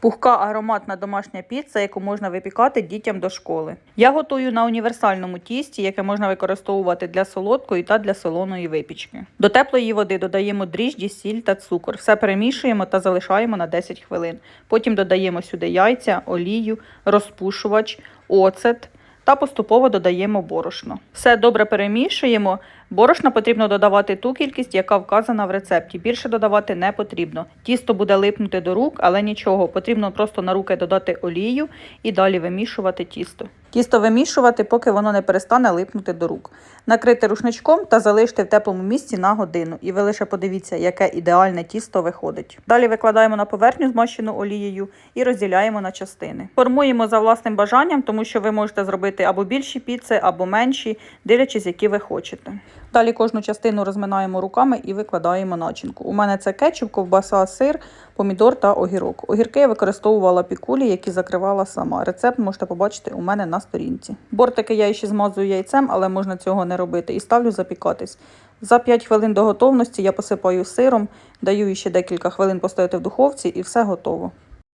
Пухка ароматна домашня піца, яку можна випікати дітям до школи. Я готую на універсальному тісті, яке можна використовувати для солодкої та для солоної випічки. До теплої води додаємо дріжджі, сіль та цукор. Все перемішуємо та залишаємо на 10 хвилин. Потім додаємо сюди яйця, олію, розпушувач, оцет та поступово додаємо борошно. Все добре перемішуємо. Борошна потрібно додавати ту кількість, яка вказана в рецепті. Більше додавати не потрібно. Тісто буде липнути до рук, але нічого. Потрібно просто на руки додати олію і далі вимішувати тісто. Тісто вимішувати, поки воно не перестане липнути до рук. Накрити рушничком та залишити в теплому місці на годину. І ви лише подивіться, яке ідеальне тісто виходить. Далі викладаємо на поверхню змащену олією і розділяємо на частини. Формуємо за власним бажанням, тому що ви можете зробити або більші піци, або менші, дивлячись, які ви хочете. Далі кожну частину розминаємо руками і викладаємо начинку. У мене це кетчуп, ковбаса, сир, помідор та огірок. Огірки я використовувала пікулі, які закривала сама. Рецепт можете побачити у мене на сторінці. Бортики я ще змазую яйцем, але можна цього не робити. І ставлю запікатись. За 5 хвилин до готовності я посипаю сиром, даю ще декілька хвилин постояти в духовці і все готово.